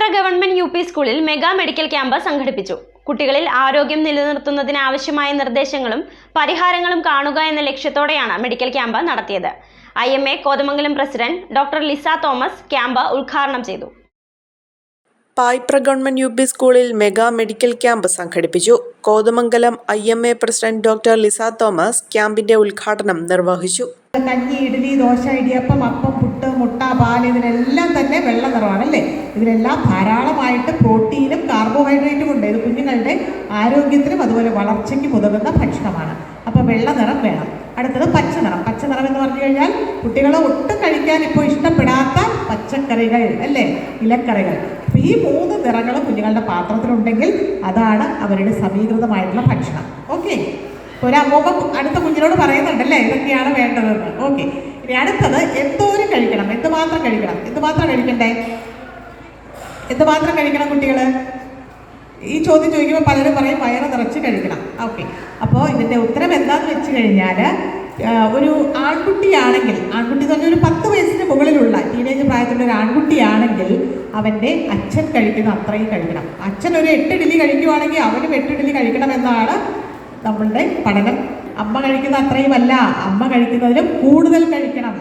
Payipra government U P സ്കൂളിൽ mega medical camp സംഘടിപ്പിച്ചു. കുട്ടികളിൽ ആരോഗ്യം നിലനിർത്തുന്നതിന് ആവശ്യമായ നിർദ്ദേശങ്ങളും പരിഹാരങ്ങളും കാണുക എന്ന ലക്ഷ്യത്തോടെയാണ് മെഡിക്കൽ ക്യാമ്പ് നടത്തിയത്. I M A Kothamangalam president doctor Lisa Thomas camp ഉദ്ഘാടനം ചെയ്തു. പായ്പ്ര ഗവൺമെന്റ് യു പി സ്കൂളിൽ മെഗാ മെഡിക്കൽ ക്യാമ്പ് സംഘടിപ്പിച്ചു. Kothamangalam I M A president doctor Lisa Thomas ക്യാമ്പിന്റെ ഉദ്ഘാടനം നിർവഹിച്ചു. കഞ്ഞി ഇഡ്ഡലി ദോശ ഇടിയപ്പം അപ്പം പുട്ട് പാൽ ഇതിനെല്ലാം തന്നെ വെള്ള നിറമാണ് അല്ലേ ഇതിനെല്ലാം ധാരാളമായിട്ട് പ്രോട്ടീനും കാർബോഹൈഡ്രേറ്റും ഉണ്ട്. ഇത് കുഞ്ഞുങ്ങളുടെ ആരോഗ്യത്തിനും അതുപോലെ വളർച്ചയ്ക്കും ഉതകുന്ന ഭക്ഷണമാണ്. അപ്പോൾ വെള്ള നിറം വേണം. അടുത്തത് പച്ച നിറം. പച്ച നിറം എന്ന് പറഞ്ഞു കഴിഞ്ഞാൽ കുട്ടികളെ ഒട്ടും കഴിക്കാൻ ഇപ്പോൾ ഇഷ്ടപ്പെടാത്ത പച്ചക്കറികൾ അല്ലേ? ഇലക്കറികൾ. ഈ മൂന്ന് നിറങ്ങൾ കുഞ്ഞുങ്ങളുടെ പാത്രത്തിലുണ്ടെങ്കിൽ അതാണ് അവരുടെ സമീകൃതമായിട്ടുള്ള ഭക്ഷണം. ഓക്കെ? ഒരു അമ്മൂമ്മ അടുത്ത കുഞ്ഞിനോട് പറയുന്നുണ്ടല്ലേ? ഇതൊക്കെയാണ് വേണ്ടതെന്ന്. ഓക്കെ. ഇനി അടുത്തത് എന്തോരം കഴിക്കണം? എന്തുമാത്രം കഴിക്കണം? എന്തുമാത്രം കഴിക്കണ്ടേ? എന്തുമാത്രം കഴിക്കണം കുട്ടികൾ ഈ ചോദ്യം ചോദിക്കുമ്പോൾ പലരും പറയും വയറ് നിറച്ച് കഴിക്കണം. ഓക്കെ. അപ്പോൾ ഇതിന്റെ ഉത്തരം എന്താണെന്ന് വെച്ച് കഴിഞ്ഞാൽ ഒരു ആൺകുട്ടിയാണെങ്കിൽ ആൺകുട്ടി എന്ന് പറഞ്ഞാൽ ഒരു പത്ത് വയസ്സിന് മുകളിലുള്ള ടീനേജ് പ്രായത്തിലുള്ള ഒരു ആൺകുട്ടിയാണെങ്കിൽ അവന്റെ അച്ഛൻ കഴിക്കുന്ന അത്രയും കഴിക്കണം. അച്ഛൻ ഒരു എട്ട് ഇഡലി കഴിക്കുവാണെങ്കിൽ അവനും എട്ട് ഇഡലി കഴിക്കണമെന്നാണ് നമ്മളുടെ പഠനം. അമ്മ കഴിക്കുന്ന അത്രയും അല്ല അമ്മ കഴിക്കുന്നതിലും കൂടുതൽ കഴിക്കണം.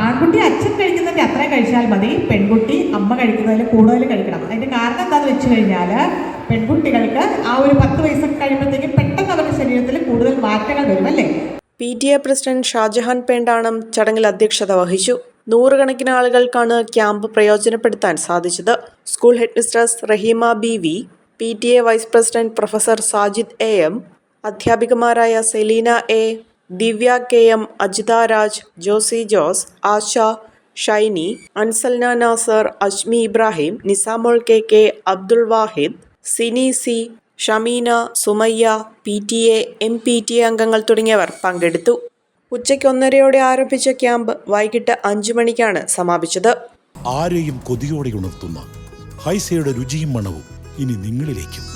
ആൺകുട്ടി അച്ഛൻ കഴിക്കുന്നതിന്റെ അത്രയും കഴിച്ചാൽ മതി. പെൺകുട്ടി അമ്മ കഴിക്കുന്നതിൽ കൂടുതൽ കഴിക്കണം. അതിന്റെ കാരണം എന്താണെന്ന് വെച്ച് കഴിഞ്ഞാൽ പെൺകുട്ടികൾക്ക് ആ ഒരു പത്ത് വയസ്സ് കഴിയുമ്പോഴത്തേക്കും പെട്ടെന്ന് അവരുടെ ശരീരത്തിൽ കൂടുതൽ മാറ്റങ്ങൾ വരും അല്ലേ? P T A president Shajahan Pendanam ചടങ്ങിൽ അധ്യക്ഷത വഹിച്ചു. നൂറുകണക്കിന് ആളുകൾക്കാണ് ക്യാമ്പ് പ്രയോജനപ്പെടുത്താൻ സാധിച്ചത്. School headmistress Raheema B V P T A vice president professor Sajid A M അധ്യാപികമാരായ Selina A Divya K M Ajitha Raj Josy Jose Asha Shiny Ansalna Nasar Ajmi Ibrahim Nisamol K K Abdul Wahid Sini C Shameena Sumayya P T A M P T A അംഗങ്ങൾ തുടങ്ങിയവർ പങ്കെടുത്തു. ഉച്ചയ്ക്ക് ഒന്നരയോടെ ആരംഭിച്ച camp വൈകിട്ട് അഞ്ചു മണിക്കാണ് സമാപിച്ചത്. ആരെയും കൊതിയോടെ ഉണർത്തുന്ന ഹൈസയുടെ രുചിയും മണവും ഇനി നിങ്ങളിലേക്കും.